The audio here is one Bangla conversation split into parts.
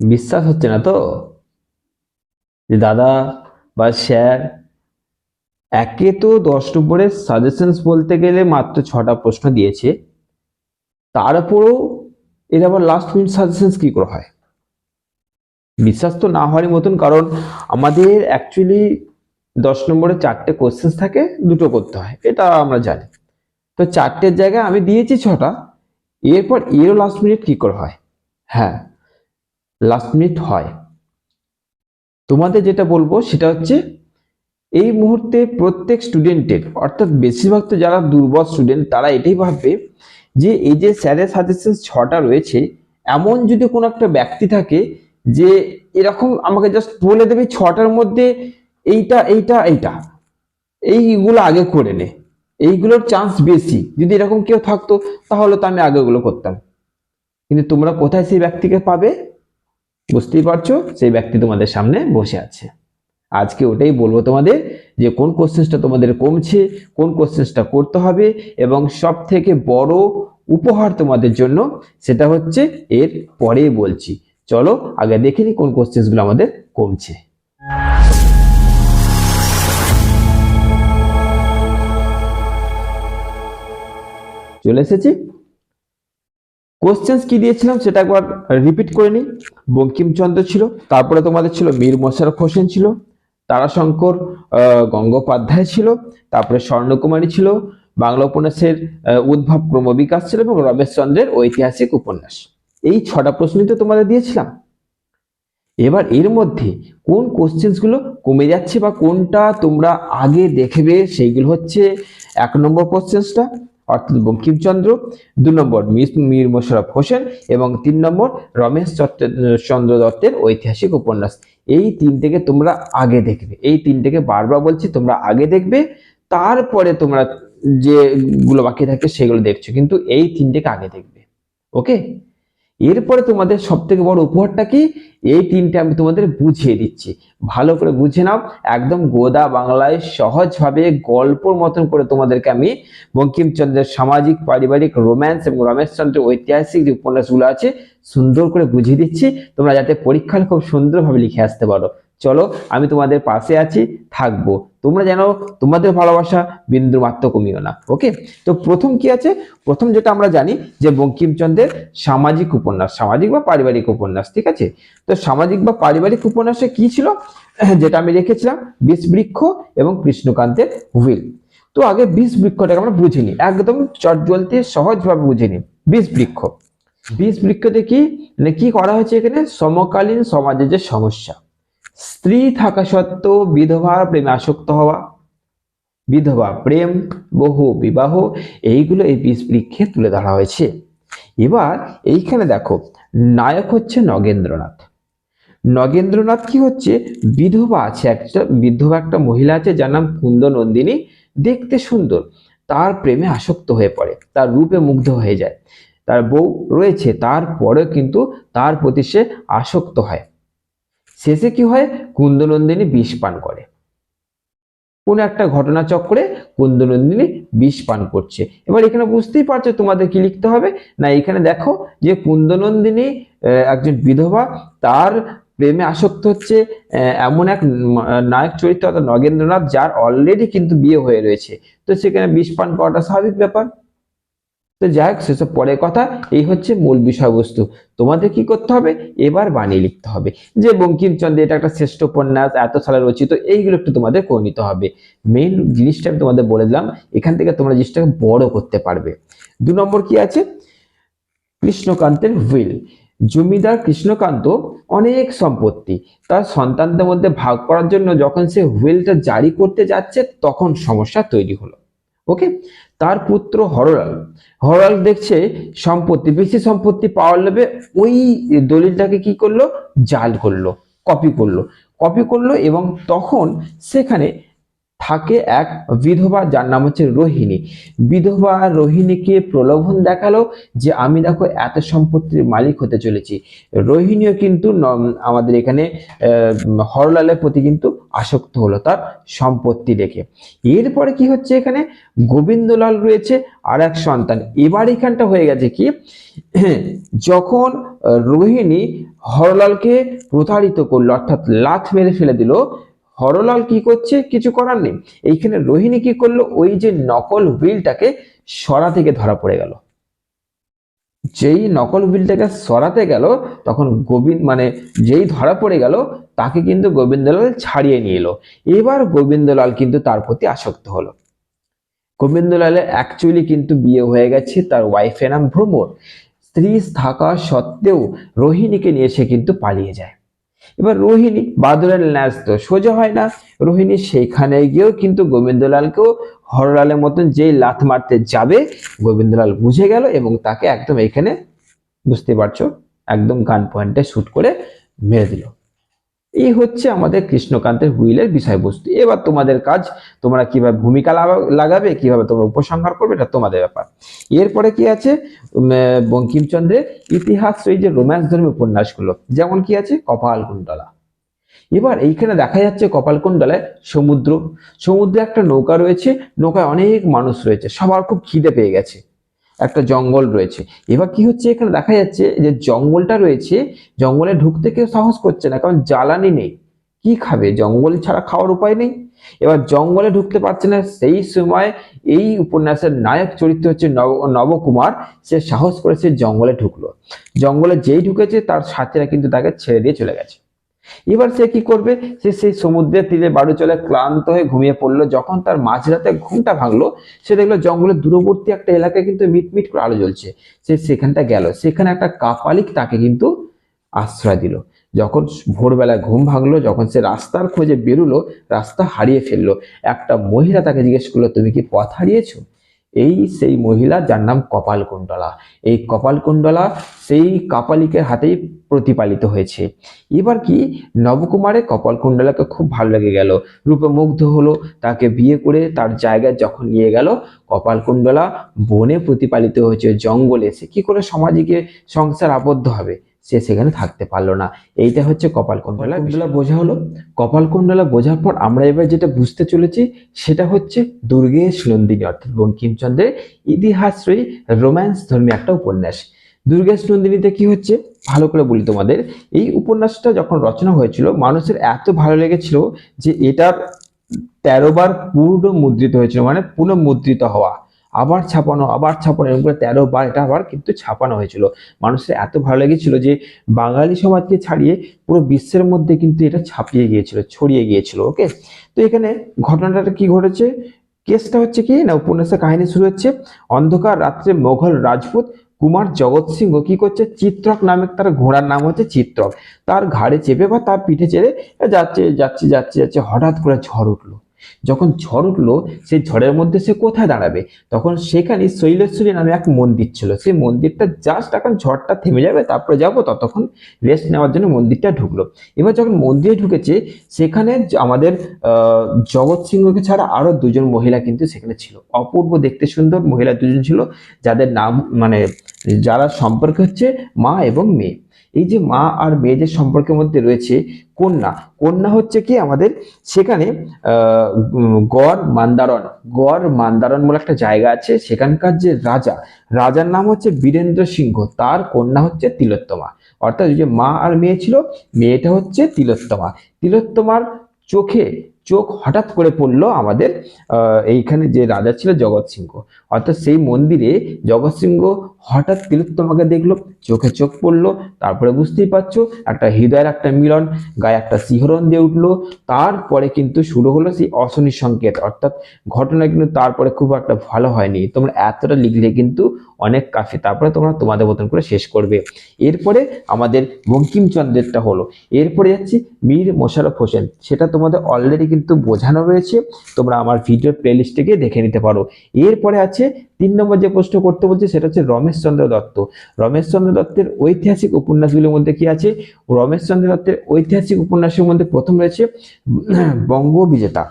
বিশ্বাস হচ্ছে না তো? যে দাদা বা স্যার, একে তো দশ নম্বরের সাজেশনস বলতে গেলে মাত্র ছটা প্রশ্ন দিয়েছে। তারপরেও এর আবার লাস্ট মিনিট সাজেশনস কি করে হয়? বিশ্বাস তো না হওয়ারই মতন, কারণ আমাদের অ্যাকচুয়ালি দশ নম্বরে চারটে কোশ্চেন্স থাকে, দুটো করতে হয়, এটা আমরা জানি। তো চারটের জায়গায় আমি দিয়েছি ছটা, এরপর এরও লাস্ট মিনিট কি করে হয়? হ্যাঁ লাস্ট মিনিট হয়। তোমাদের যেটা বলব সেটা হচ্ছে, এই মুহূর্তে প্রত্যেক স্টুডেন্টের অর্থাৎ বেশিরভাগ তো যারা দুর্বল স্টুডেন্ট তারা এটাই ভাববে যে এই যে স্যারের সাজেশন ছটা রয়েছে, এমন যদি কোনো একটা ব্যক্তি থাকে যে এরকম আমাকে জাস্ট বলে দেবে ছটার মধ্যে এইটা এইটা এইটা, এইগুলো আগে করে নে। এইগুলোর চান্স বেশি। যদি এরকম কেউ থাকতো, তাহলে তো আমি আগেগুলো করতাম। কিন্তু তোমরা কোথায় সেই ব্যক্তিকে পাবে? বুঝতেই পারছ? সেই ব্যক্তি তোমাদের সামনে বসে আছে। আজকে ওটাই বলব তোমাদের যে, কোন কোশ্চেন্সটা তোমাদের কমছে, কোন কোশ্চেন্সটা করতে হবে এবং সব থেকে বড় উপহার তোমাদের জন্য সেটা হচ্ছে এর পরে বলছি। চলো, আগে দেখে নি কোন কোশ্চেন্সগুলো আমাদের কমছে। চলে এসেছি? কোশ্চেন্স কি দিয়েছিলাম সেটা একবার রিপিট করে নিই। বঙ্কিমচন্দ্র ছিল, তারপরে তোমাদের ছিল মীর মোশাররফ হোসেন ছিল, তারাশঙ্কর গঙ্গোপাধ্যায় ছিল, তারপরে স্বর্ণকুমারী ছিল, বাংলা উপন্যাসের উদ্ভব ক্রমবিকাশ ছিল এবং রমেশচন্দ্রের ঐতিহাসিক উপন্যাস। এই ছটা প্রশ্নই তো তোমাদের দিয়েছিলাম। এবার এর মধ্যে কোন কোশ্চেন্সগুলো কমে যাচ্ছে বা কোনটা তোমরা আগে দেখবে সেইগুলো হচ্ছে এক নম্বর কোশ্চেন্সটা অর্থাৎ বঙ্কিমচন্দ্র, দু নম্বর মিস মীর মোশারফ হোসেন এবং তিন নম্বর রমেশ চন্দ্র দত্তের ঐতিহাসিক উপন্যাস। এই তিনটেকে তোমরা আগে দেখবে। এই তিনটেকে বারবার বলছি, তোমরা আগে দেখবে, তারপরে তোমরা যেগুলো বাকি থাকে সেগুলো দেখছ। কিন্তু এই তিনটেকে আগে দেখবে। ওকে এরপরে তোমাদের সব থেকে বড় উপহারটা কি? এই তিনটে আমি তোমাদের বুঝিয়ে দিচ্ছি। ভালো করে বুঝে নাও। একদম গোদা বাংলায় সহজভাবে গল্পর মতন করে তোমাদেরকে আমি বঙ্কিমচন্দ্রের সামাজিক, পারিবারিক, রোম্যান্স এবং রমেশচন্দ্রের ঐতিহাসিক যে উপন্যাসগুলো আছে, সুন্দর করে বুঝিয়ে দিচ্ছি। তোমরা যাতে পরীক্ষায় খুব সুন্দরভাবে লিখে আসতে পারো। চলো, আমি তোমাদের পাশে আছি, থাকব। তোমরা যেন তোমাদের ভালোবাসা বিন্দু মাত্র কমিও না ওকে তো প্রথম কি আছে? প্রথম যেটা আমরা জানি যে বঙ্কিমচন্দ্রের সামাজিক উপন্যাস, সামাজিক বা পারিবারিক উপন্যাস, ঠিক আছে? তো সামাজিক বা পারিবারিক উপন্যাসে কি ছিল? যেটা আমি রেখেছিলাম, বিষবৃক্ষ এবং কৃষ্ণকান্তের হুইল। তো আগে বিষ বৃক্ষটাকে আমরা বুঝিনি একদম চটজলতে সহজভাবে বুঝিনি বিষ বৃক্ষ বিষ বৃক্ষতে কি মানে কি করা হয়েছে এখানে? সমকালীন সমাজের যে সমস্যা স্ত্রী থাকা সত্ত্বেও বিধবার প্রেমে আসক্ত হওয়া, বিধবা প্রেম, বহু বিবাহ, এইগুলো এই বৃক্ষে তুলে ধরা হয়েছে। এবার এইখানে দেখো, নায়ক হচ্ছে নগেন্দ্রনাথ। নগেন্দ্রনাথ কি হচ্ছে? বিধবা আছে, একটা বিধবা একটা মহিলা আছে, যার নাম কুন্দ নন্দিনী। দেখতে সুন্দর। তার প্রেমে আসক্ত হয়ে পড়ে, তার রূপে মুগ্ধ হয়ে যায়। তার বউ রয়েছে, তারপরেও কিন্তু তার প্রতি সে আসক্ত হয়। শেষে কি হয়? কুন্দনন্দিনী বিষ পান করে। কোন একটা ঘটনা চক্রে কুন্দনন্দিনী বিষ পান করছে। এবার এখানে বুঝতেই পারছ তোমাদের কি লিখতে হবে? না, এখানে দেখো যে কুন্দনন্দিনী একজন বিধবা, তার প্রেমে আসক্ত হচ্ছে এমন এক নায়ক চরিত্র অর্থাৎ নগেন্দ্রনাথ, যার অলরেডি কিন্তু বিয়ে হয়ে রয়েছে। তো সেখানে বিষ পান করাটা স্বাভাবিক ব্যাপার। তো যাই হোক, সেসব পরের কথা, এই হচ্ছে মূল বিষয়বস্তু। তোমাদের কি করতে হবে? এবার বানিয়ে লিখতে হবে। যে বঙ্কিমচন্দ্র এটা একটা শ্রেষ্ঠ উপন্যাস, এত সালে রচিত, এইগুলো একটু তোমাদের করে নিতে হবে। মেইন জিনিসটা আমি তোমাদের বলে দিলাম, এখান থেকে তোমরা জিনিসটাকে বড় করতে পারবে। দু নম্বর কি আছে? কৃষ্ণকান্তের হুইল জমিদার কৃষ্ণকান্ত অনেক সম্পত্তি, তার সন্তানদের মধ্যে ভাগ করার জন্য যখন সে হুইলটা জারি করতে যাচ্ছে, তখন সমস্যা তৈরি হলো। ওকে তার পুত্র হরলাল। হরলাল দেখছে সম্পত্তি, বেশি সম্পত্তি পাওয়ার লোভে ওই দলিলটাকে কি করল? জাল করল কপি করল। কপি করল এবং তখন সেখানে থাকে এক বিধবা যার নাম হচ্ছে রোহিণী। বিধবা রোহিণীকে প্রলোভন দেখাল যে, আমি দেখো এত সম্পত্তির মালিক হতে চলেছি। রোহিণীও কিন্তু আমাদের এখানে হরলালের প্রতি কিন্তু আসক্ত হলো তার সম্পত্তি দেখে। এরপরে কি হচ্ছে এখানে? গোবিন্দলাল রয়েছে আর এক সন্তান। এবার এখানটা হয়ে গেছে কি? যখন রোহিণী হরলালকে প্রতারিত করল, অর্থাৎ লাথ মেরে ফেলে দিল হরলাল কি করছে? কিছু করার নেই। এইখানে রোহিণী কি করল? ওই যে নকল হুইলটাকে সরা থেকে ধরা পড়ে গেল। যেই নকল হুইলটাকে সরাতে গেল, তখন গোবিন্দ মানে যেই ধরা পড়ে গেল, তাকে কিন্তু গোবিন্দলাল ছাড়িয়ে নিয়ে এলো। এবার গোবিন্দলাল কিন্তু তার প্রতি আসক্ত হলো। গোবিন্দলালের অ্যাকচুয়ালি কিন্তু বিয়ে হয়ে গেছে, তার ওয়াইফের নাম ভ্রমর। স্ত্রী থাকা সত্ত্বেও রোহিণীকে নিয়ে সে কিন্তু পালিয়ে যায়। এবার রোহিণী বাদরের ন্যাস তো সোজা হয় না। রোহিণী সেইখানে গিয়েও কিন্তু গোবিন্দলালকেও হরলালের মতন যেই লাথ মারতে যাবে, গোবিন্দলাল বুঝে গেল এবং তাকে একদম এখানে, বুঝতে পারছ, একদম গান পয়েন্টে শ্যুট করে মেরে দিল। এই হচ্ছে আমাদের কৃষ্ণকান্তের হুইলের বিষয়বস্তু। এবার তোমাদের কাজ, তোমরা কীভাবে ভূমিকা লাগাবে, কীভাবে তোমরা উপসংহার করবে, এটা তোমাদের ব্যাপার। এরপরে কি আছে? বঙ্কিমচন্দ্রের ইতিহাস, এই যে রোম্যান্স ধর্মী উপন্যাসগুলো, যেমন কি আছে? কপালকুণ্ডলা। এবার এইখানে দেখা যাচ্ছে কপালকুণ্ডলায় সমুদ্র। সমুদ্রে একটা নৌকা রয়েছে, নৌকায় অনেক মানুষ রয়েছে, সবার খুব খিদে পেয়ে গেছে। একটা জঙ্গল রয়েছে। এবার কি হচ্ছে? এখানে দেখা যাচ্ছে যে জঙ্গলটা রয়েছে, জঙ্গলে ঢুকতে কেউ সাহস করছে না, কারণ জ্বালানি নেই। কি খাবে? জঙ্গল ছাড়া খাওয়ার উপায় নেই। এবার জঙ্গলে ঢুকতে পারছে না, সেই সময় এই উপন্যাসের নায়ক চরিত্র হচ্ছে নব, নবকুমার, সে সাহস করে সে জঙ্গলে ঢুকলো। জঙ্গলে যেই ঢুকেছে, তার সাথীরা কিন্তু তাকে ছেড়ে দিয়ে চলে গেছে। এবার সে কি করবে? সে সেই সমুদ্রের তীরে বাড়ি চলে ক্লান্ত হয়ে ঘুমিয়ে পড়ল। যখন তার মাঝরাতে ঘুমটা ভাঙলো, সে দেখল জঙ্গলের দূরবর্তী একটা এলাকায় কিন্তু মিটমিট করে আলো জ্বলছে। সে সেখানটা গেল। সেখানে একটা কাপালিক তাকে কিন্তু আশ্রয় দিল। যখন ভোরবেলায় ঘুম ভাঙলো, যখন সে রাস্তার খোঁজে বেরোলো, রাস্তা হারিয়ে ফেলল, একটা মহিলা তাকে জিজ্ঞেস করল, তুমি কি পথ হারিয়েছো? এই সেই মহিলা যার নাম কপালকুণ্ডলা। এই কপালকুণ্ডলা সেই কাপালিকের হাতেই প্রতিপালিত হয়েছে। এবার কি নবকুমারে কপালকুণ্ডলাকে খুব ভালো লেগে গেল। রূপে মুগ্ধ হলো, তাকে বিয়ে করে তার জায়গায় যখন নিয়ে গেল, কপালকুণ্ডলা বনে প্রতিপালিত হয়েছে জঙ্গলে। সে কি করে সমাজে গিয়ে সংসার আবদ্ধ হবে? সে সেখানে থাকতে পারল না। এইটা হচ্ছে কপালকুণ্ডলা। কুণ্ডলা বোঝা হলো। কপালকুণ্ডলা বোঝার পর আমরা এবার যেটা বুঝতে চলেছি সেটা হচ্ছে দুর্গেশ নন্দিনী অর্থাৎ বঙ্কিমচন্দ্রের ইতিহাসই রোম্যান্স ধর্মী একটা উপন্যাস। দুর্গেশ নন্দিনীতে কি হচ্ছে? ভালো করে বলি তোমাদের। এই উপন্যাসটা যখন রচনা হয়েছিল মানুষের এত ভালো লেগেছিল যে এটার তেরো বার পূর্ণ মুদ্রিত হয়েছিল মানে পুনঃ মুদ্রিত হওয়া। আবার ছাপানো আবার ছাপানো, এরকম করে তেরো বার এটা আবার কিন্তু ছাপানো হয়েছিল। মানুষের এত ভালো লেগেছিল যে বাঙালি সমাজকে ছাড়িয়ে পুরো বিশ্বের মধ্যে কিন্তু এটা ছাপিয়ে গিয়েছিল, ছড়িয়ে গিয়েছিল ওকে তো এখানে ঘটনাটা কি ঘটেছে? কেসটা হচ্ছে কি? না, উপন্যাসের কাহিনী শুরু হচ্ছে, অন্ধকার রাত্রে মোঘল রাজপুত কুমার জগৎ সিংহ কি করছে? চিত্রক নামে তার ঘোড়ার নাম হচ্ছে চিত্রক। তার ঘাড়ে চেপে বা তার পিঠে চেড়ে যাচ্ছে যাচ্ছে যাচ্ছে যাচ্ছে, হঠাৎ করে ঝড় উঠল। যখন ঝড় উঠল সেই ঝড়ের মধ্যে সে কোথায় দাঁড়াবে? তখন সেখানে শৈলেশ্বরী নামে এক মন্দির ছিল। সেই মন্দিরটা জাস্ট এখন ঝড়টা থেমে যাবে, তারপরে যাব, ততক্ষণ রেস্ট নেওয়ার জন্য মন্দিরটা ঢুকলো। এবার যখন মন্দিরে ঢুকেছে, সেখানে আমাদের জগৎ সিংহকে ছাড়া আরও দুজন মহিলা কিন্তু সেখানে ছিল। অপূর্ব দেখতে সুন্দর মহিলা দুজন ছিল, যাদের নাম মানে যারা সম্পর্ক হচ্ছে মা এবং মেয়ে। এই যে মা আর মেয়ে যে সম্পর্কের মধ্যে রয়েছে কন্যা কন্যা হচ্ছে কি আমাদের সেখানে গড় মান্দারণ গড় মান্দারণ বলে একটা জায়গা আছে, সেখানকার যে রাজা, রাজার নাম হচ্ছে বীরেন্দ্র সিংহ, তার কন্যা হচ্ছে তিলোত্তমা। অর্থাৎ যে মা আর মেয়ে ছিল, মেয়েটা হচ্ছে তিলোত্তমা। তিলোত্তমার চোখে চোখ হঠাৎ করে পড়ল আমাদের এইখানে যে রাজা ছিল জগৎ সিংহ। অর্থাৎ সেই মন্দিরে জগৎ সিংহ হঠাৎ তিলোত্তমাকে দেখল, চোখে চোখ পড়ল, তারপরে বুঝতেই পারছ, একটা হৃদয়ের একটা মিলন, গায়ে একটা শিহরণ দিয়ে উঠল, তারপরে কিন্তু শুরু হলো সেই অশনি সংকেত। অর্থাৎ ঘটনা কিন্তু তারপরে খুব একটা ভালো হয়নি। তোমরা এতটা লিখলে কিন্তু অনেক কাফি। তারপরে তোমরা তোমাদের মতন করে শেষ করবে। এরপরে আমাদের বঙ্কিমচন্দ্রেরটা হলো। এরপরে যাচ্ছি মীর মোশারফ হোসেন। সেটা তোমাদের অলরেডি কিন্তু বোঝানো রয়েছে। তোমরা আমার ভিডিও প্লেলিস্টে গিয়ে দেখে নিতে পারো। এরপরে আছে তিন নম্বর যে প্রশ্ন করতে বলছে, সেটা হচ্ছে রমেশচন্দ্র দত্ত। রমেশচন্দ্র দত্তের ঐতিহাসিক উপন্যাসগুলির মধ্যে কি আছে? রমেশচন্দ্র দত্তের ঐতিহাসিক উপন্যাসের মধ্যে প্রথম রয়েছে বঙ্গ বিজেতা।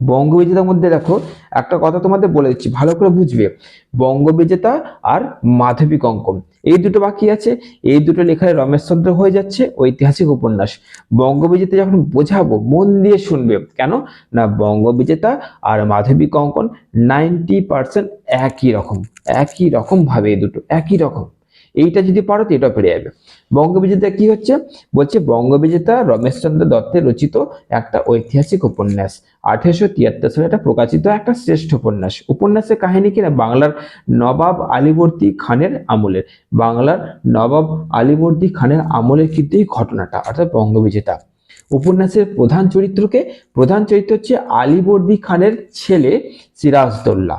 বঙ্গবিজেতার মধ্যে দেখো, একটা কথা তোমাদের বলে দিচ্ছি, ভালো করে বুঝবে। বঙ্গবিজেতা আর মাধবী কঙ্কন এই দুটো বাকি আছে, এই দুটো লেখায় রমেশচন্দ্র হয়ে যাচ্ছে, ঐতিহাসিক উপন্যাস। বঙ্গবিজেতা যখন বোঝাবো, মন দিয়ে শুনবে, কেন? না, বঙ্গবিজেতা আর মাধবী কঙ্কন নাইনটি পার্সেন্ট একই রকম একই রকম ভাবে এই দুটো, একই রকম। এইটা যদি পারো তো এটাও পেরে যাবে বঙ্গবিজেতা কি হচ্ছে? বলছে বঙ্গবিজেতা রমেশচন্দ্র দত্তের রচিত একটা ঐতিহাসিক উপন্যাস। আঠেরোশো তিয়াত্তর সালে এটা প্রকাশিত একটা শ্রেষ্ঠ উপন্যাস। উপন্যাসের কাহিনী কিনা বাংলার নবাব আলীবর্দী খানের আমলের বাংলার নবাব আলীবর্দী খানের আমলের কিন্তু এই ঘটনাটা, অর্থাৎ বঙ্গবিজেতা। উপন্যাসের প্রধান চরিত্রকে, প্রধান চরিত্র হচ্ছে আলীবর্দী খানের ছেলে সিরাজদৌল্লা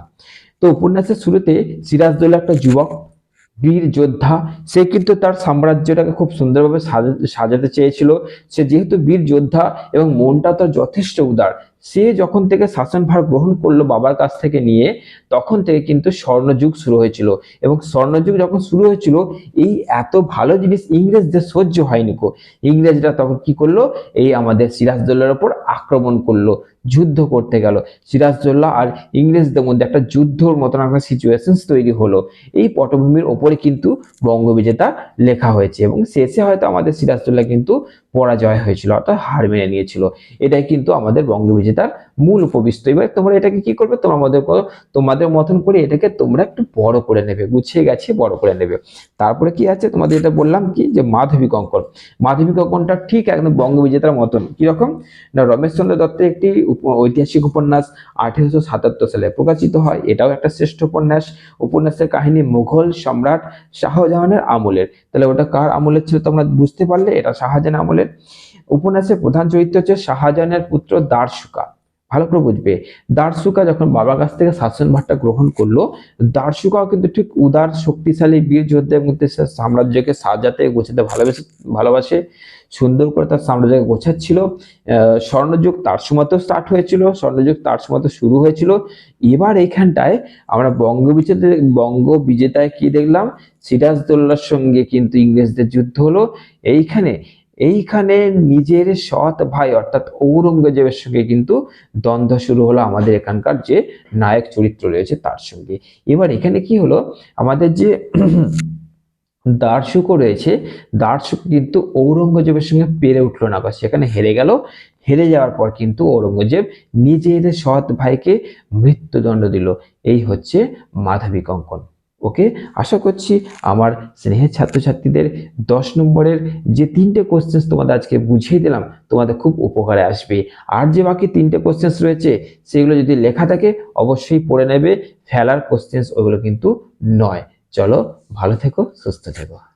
তো উপন্যাসের শুরুতে সিরাজদৌল্লা একটা যুবক বীর যোদ্ধা। সে কিন্তু তার সাম্রাজ্যটাকে খুব সুন্দরভাবে সাজা- সাজাতে চেয়েছিল। সে যেহেতু বীর যোদ্ধা এবং মনটা তার যথেষ্ট উদার সে যখন থেকে শাসনভার গ্রহণ করল বাবার কাছ থেকে নিয়ে, তখন থেকে কিন্তু স্বর্ণযুগ শুরু হয়েছিল। এবং স্বর্ণযুগ যখন শুরু হয়েছিল, এই এত ভালো জিনিস ইংরেজদের সহ্য হয়নি কো ইংরেজরা তখন কি করল? এই আমাদের সিরাজদৌল্লার ওপর আক্রমণ করল, যুদ্ধ করতে গেল। সিরাজদৌল্লা আর ইংরেজদের মধ্যে একটা যুদ্ধর মতন একটা সিচুয়েশন তৈরি হলো। এই পটভূমির ওপরে কিন্তু বঙ্গবিজেতা লেখা হয়েছে এবং শেষে হয়তো আমাদের সিরাজদৌল্লা কিন্তু পরাজয় হয়েছিল অর্থাৎ হার মেনে নিয়েছিল। এটাই কিন্তু আমাদের বঙ্গবিজেতার মূল উপবিষ্ট। এবার তোমরা এটাকে কি করবে? তোমার মধ্যে তোমাদের মতন করে এটাকে তোমরা একটু বড় করে নেবে, গুছিয়ে গেছে বড় করে নেবে। তারপরে কি আছে? তোমাদের এটা বললাম কি? যে মাধবী কঙ্কন। মাধবী কঙ্কনটা ঠিক একদম বঙ্গবিজেতার মতন। কীরকম? না, রমেশচন্দ্র দত্তের একটি ঐতিহাসিক উপন্যাস আঠেরোশো সাতাত্তর সালে প্রকাশিত হয়। এটাও একটা শ্রেষ্ঠ উপন্যাস। উপন্যাসের কাহিনী মুঘল সম্রাট শাহজাহানের আমলের। তাহলে ওটা কার আমলের ছিল তোমরা বুঝতে পারলে? এটা শাহজাহান আমলের। উপন্যাসের প্রধান চরিত্র হচ্ছে শাহজাহানের পুত্র দারসুকা ভালো করে বুঝবে। দারসুকা যখন বাবার কাছ থেকে শাসনভারটা গ্রহণ করল দারসুকাও কিন্তু ঠিক উদার, শক্তিশালী, বীর মধ্যে সে সাম্রাজ্যকে সাজাতে, গোছাতে ভালোবেসে ভালোবাসে। সুন্দর করে তার সাম্রাজ্যকে গোছাচ্ছিল। স্বর্ণযুগ তার সময়তেও স্টার্ট হয়েছিল, স্বর্ণযুগ তার সময়তে শুরু হয়েছিল। এবার এইখানটায় আমরা বঙ্গবিজেতা বঙ্গ বিজেতায় কি দেখলাম? সিরাজদৌল্লার সঙ্গে কিন্তু ইংরেজদের যুদ্ধ হলো। এইখানে এইখানে নিজের সৎ ভাই অর্থাৎ ঔরঙ্গজেবের সঙ্গে কিন্তু দ্বন্দ্ব শুরু হলো আমাদের এখানকার যে নায়ক চরিত্র রয়েছে তার সঙ্গে। এবার এখানে কি হলো? আমাদের যে দার্শুকও রয়েছে দার্শুক কিন্তু ঔরঙ্গজেবের সঙ্গে পেরে উঠল না, বা সেখানে হেরে গেল। হেরে যাওয়ার পর কিন্তু ঔরঙ্গজেব নিজের সৎ ভাইকে মৃত্যুদণ্ড দিল। এই হচ্ছে মাধবী কঙ্কন। ওকে? আশা করছি আমার স্নেহের ছাত্রছাত্রীদের দশ নম্বরের যে তিনটে কোশ্চেন্স তোমাদের আজকে বুঝিয়ে দিলাম, তোমাদের খুব উপকারে আসবে। আর যে বাকি তিনটে কোশ্চেন্স রয়েছে, সেগুলো যদি লেখা থাকে, অবশ্যই পড়ে নেবে। ফেলার কোশ্চেন্স ওগুলো কিন্তু নয়। চলো, ভালো থেকো, সুস্থ থেকো।